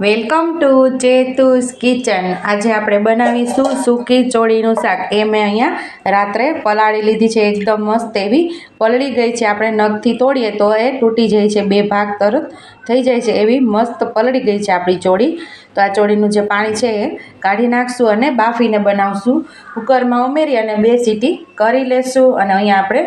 Welcome to ચેતુસ kitchen. આજે આપણે બનાવીશું સૂકી ચોળીનું શાક. એ મેં અહીંયા રાત્રે પલાળી લીધી છે. એકદમ મસ્ત એવી. પલળી ગઈ છે. આપણે નખથી તોડીએ તો એ તૂટી જાય છે. બે ભાગ તરત. થઈ જાય છે એવી મસ્ત પલળી ગઈ છે આપણી ચોળી. તો આ ચોળીનું જે પાણી છે એ કાઢી નાખશું અને બાફીને બનાવશું. કુકરમાં ઉમેરી અને બે સીટી કરી લેશું અને અહીંયા આપણે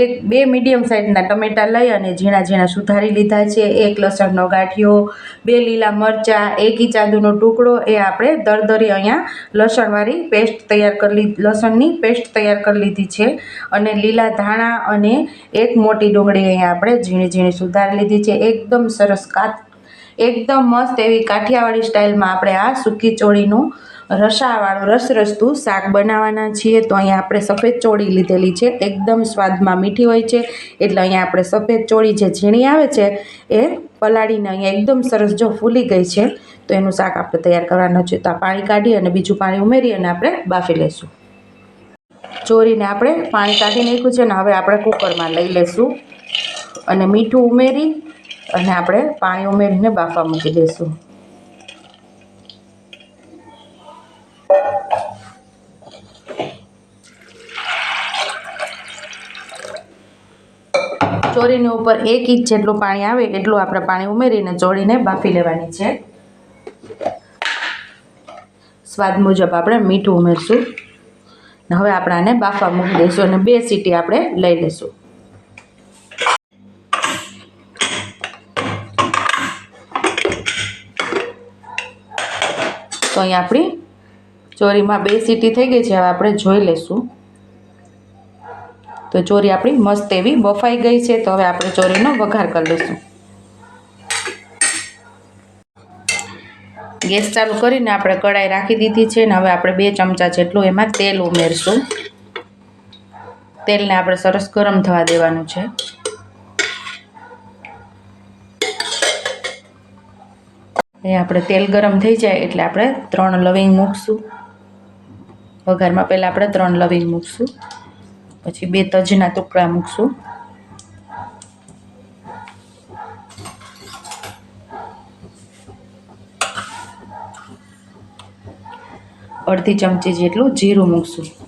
એક બે મીડિયમ સાઇઝના ટમેટાં લઈ અને ઝીણા ઝીણા સુધારી લીધા છે. એક લસણનો ગાંઠિયો, બે લીલા મરચાં, એક ઈચાદુનો ટુકડો, એ આપણે દરદરી અહીંયા લસણવાળી પેસ્ટ તૈયાર કરી લસણની પેસ્ટ તૈયાર કરી લીધી છે. અને લીલા ધાણા અને એક મોટી ડુંગળી અહીંયા આપણે ઝીણી ઝીણી સુધારી લીધી છે. એકદમ સરસ કાત એકદમ મસ્ત એવી કાઠિયાવાડી સ્ટાઇલમાં આપણે આ સૂકી ચોળીનું રસાવાળું, રસરસતું શાક બનાવવાના છીએ. તો અહીંયા આપણે સફેદ ચોળી લીધેલી છે. એકદમ સ્વાદમાં મીઠી હોય છે. એટલે અહીંયા આપણે સફેદ ચોળી જે ઝીણી આવે છે, એ પલાળીને અહીંયા એકદમ સરસ જો ફૂલી ગઈ છે, તો એનું શાક આપણે તૈયાર કરવાનું છે તો આ પાણી કાઢી અને બીજું પાણી ઉમેરી અને આપણે બાફી લઈશું. ચોરીને આપણે પાણી કાઢી નાખ્યું છે ને હવે આપણે કુકરમાં લઈ લઈશું. અને મીઠું ઉમેરી અને આપણે પાણી ઉમેરીને બાફા મૂકી દઈશું. ચોરીની ઉપર એક ઇંચ જેટલું પાણી આવે એટલું આપણે પાણી ઉમેરીને ચોળીને બાફી લેવાની છે. સ્વાદ મુજબ આપણે મીઠું ઉમેરશું. હવે આપણે આને બાફા મૂકી દઈશું અને બે સીટી આપણે લઈ લઈશું. તો અહીંયા આપણી ચોરીમાં બે સીટી થઈ ગઈ છે, હવે આપણે જોઈ લઈશું. તો ચોરી આપણી મસ્ત એવી બફાઈ ગઈ છે, તો હવે આપણે ચોરીનો વઘાર કરી લઈશું. ગેસ ચાલુ કરીને આપણે કઢાઈ રાખી દીધી છે ને હવે આપણે બે ચમચા જેટલું એમાં તેલ ઉમેરશું. તેલને આપણે સરસ ગરમ થવા દેવાનું છે. એ આપણે તેલ ગરમ થઈ જાય એટલે આપણે ત્રણ લવિંગ મૂકશું. વઘારમાં પહેલાં આપણે ત્રણ લવિંગ મૂકશું. પછી બે તજના ટુકડા મૂકશું. અડધી ચમચી જેટલું જીરું મૂકશું.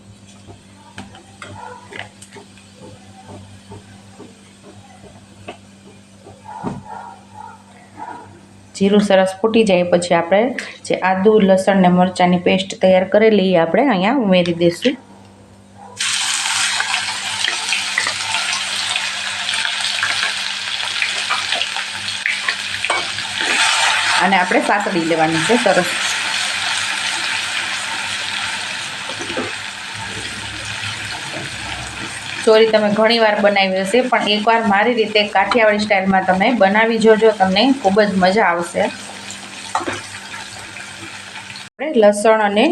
જીરું સરસ ફૂટી જાય પછી આપણે જે આદુ, લસણ ને મરચાંની પેસ્ટ તૈયાર કરેલી એ આપણે અહીંયા ઉમેરી દઈશું. અને આપણે સાતડી લેવાની છે સરસ. ચોરી તમે ઘણીવાર બનાવી હશે, પણ એકવાર મારી રીતે કાઠિયાવાડી સ્ટાઇલમાં તમે બનાવી જોજો, તમને ખૂબ જ મજા આવશે. આપણે લસણ અને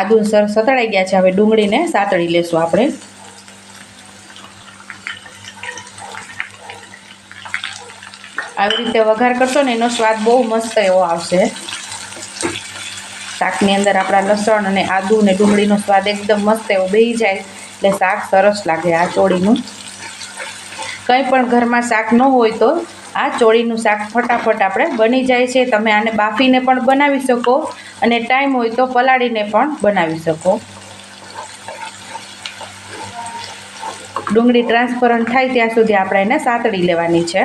આદુ સર સતળાઈ ગયા છે, હવે ડુંગળીને સાતળી લેશું આપણે. આવી રીતે વઘાર કરશો ને, એનો સ્વાદ બહુ મસ્ત એવો આવશે. શાકની અંદર આપણા લસણ અને આદુ અને ડુંગળીનો સ્વાદ એકદમ મસ્ત એવો બેહી જાય. એટલે શાક સરસ લાગે આ ચોળીનું. કંઈ પણ ઘરમાં શાક ન હોય તો આ ચોળીનું શાક ફટાફટ આપણે બની જાય છે. તમે આને બાફીને પણ બનાવી શકો અને ટાઈમ હોય તો પલાળીને પણ બનાવી શકો. ડુંગળી ટ્રાન્સપરન્ટ થાય ત્યાં સુધી આપણે એને સાતળી લેવાની છે.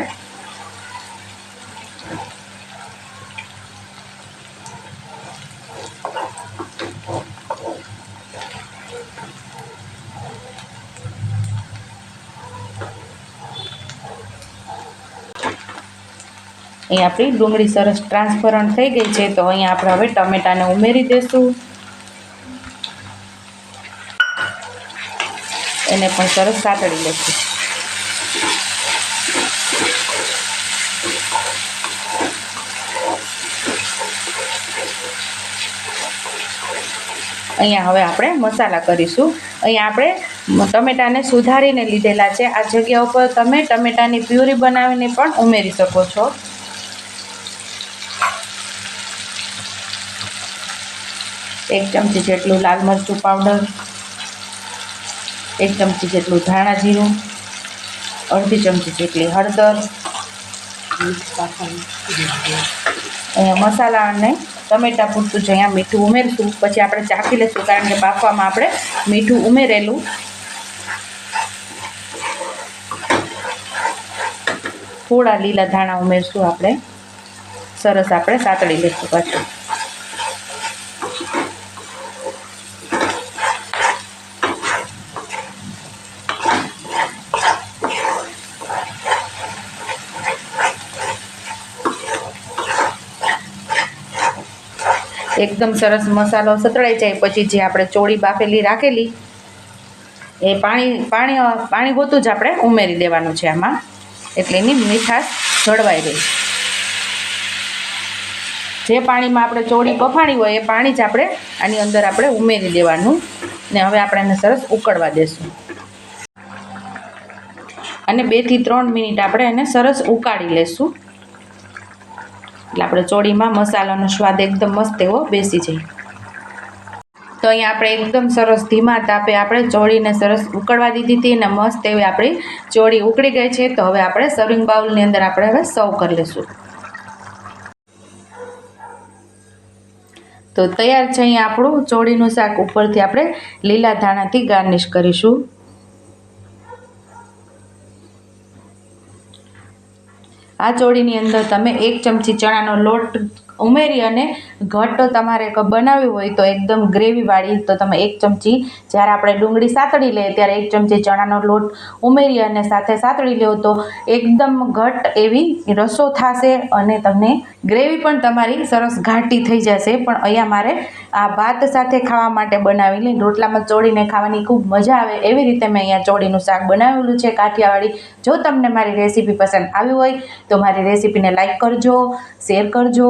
અહીં આપણી ડુંગળી સરસ ટ્રાન્સપરન્ટ થઈ ગઈ છે, તો અહીંયા આપણે હવે ટમેટાને ઉમેરી દઈશું એને પણ સરસ સાતળી લઈશું અહીંયા હવે આપણે મસાલા કરીશું. અહીંયા આપણે ટમેટાને સુધારીને લીધેલા છે. આ જગ્યા ઉપર તમે ટમેટાની પ્યુરી બનાવીને પણ ઉમેરી શકો છો. એક ચમચી જેટલું લાલ મરચું પાવડર એક ચમચી જેટલું ધાણા જીરું, અડધી ચમચી જેટલી હળદર મસાલા અને ટમેટા પૂરતું જ અહીંયા મીઠું ઉમેરશું. પછી આપણે ચાખી લઈશું કારણ કે બાફવામાં આપણે મીઠું ઉમેરેલું. થોડા લીલા ધાણા ઉમેરશું આપણે. સરસ આપણે સાતળી લઈશું પાછું. એકદમ સરસ મસાલો સતળાઈ જાય. પછી જે આપણે ચોળી બાફેલી રાખેલી, એ પાણી પાણી પાણી ગોતું જ આપણે ઉમેરી દેવાનું છે આમાં. એટલે એની મીઠાશ જળવાઈ રહે. જે પાણીમાં આપણે ચોળી બફાણી હોય, એ પાણી જ આપણે આની અંદર આપણે ઉમેરી દેવાનું. ને હવે આપણે એને સરસ ઉકળવા દેશું. અને બેથી ત્રણ મિનિટ આપણે એને સરસ ઉકાળી લેશું. એટલે આપણે ચોળીમાં મસાલાનો સ્વાદ એકદમ મસ્ત એવો બેસી જાય. તો અહીંયા આપણે એકદમ સરસ ધીમા તાપે આપણે ચોળીને સરસ ઉકળવા દીધી હતી અને મસ્ત એવી આપણી ચોળી ઉકળી ગઈ છે. તો હવે આપણે સર્વિંગ બાઉલની અંદર આપણે હવે સર્વ કરી લઈશું. તો તૈયાર છે અહીંયા આપણું ચોળીનું શાક ઉપરથી આપણે લીલા ધાણાથી ગાર્નિશ કરીશું. આ ચોળીની અંદર તમે એક ચમચી ચણાનો લોટ ઉમેરી અને ઘટ્ટ તમારે બનાવવી હોય તો એકદમ ગ્રેવીવાળી તો તમે એક ચમચી જ્યારે આપણે ડુંગળી સાતળી લઈએ ત્યારે એક ચમચી ચણાનો લોટ ઉમેરી અને સાથે સાતળી લો તો એકદમ ઘટ્ટ એવી રસો થશે અને તમને ગ્રેવી પણ તમારી સરસ ઘાટી થઈ જશે. પણ અહીંયા મારે આ ભાત સાથે ખાવા માટે બનાવેલી રોટલામાં ચોળીને ખાવાની ખૂબ મજા આવે એવી રીતે મેં અહીંયા ચોળીનું શાક બનાવેલું છે કાઠિયાવાડી. જો તમને મારી રેસીપી પસંદ આવી હોય તો મારી રેસીપીને લાઈક કરજો શેર કરજો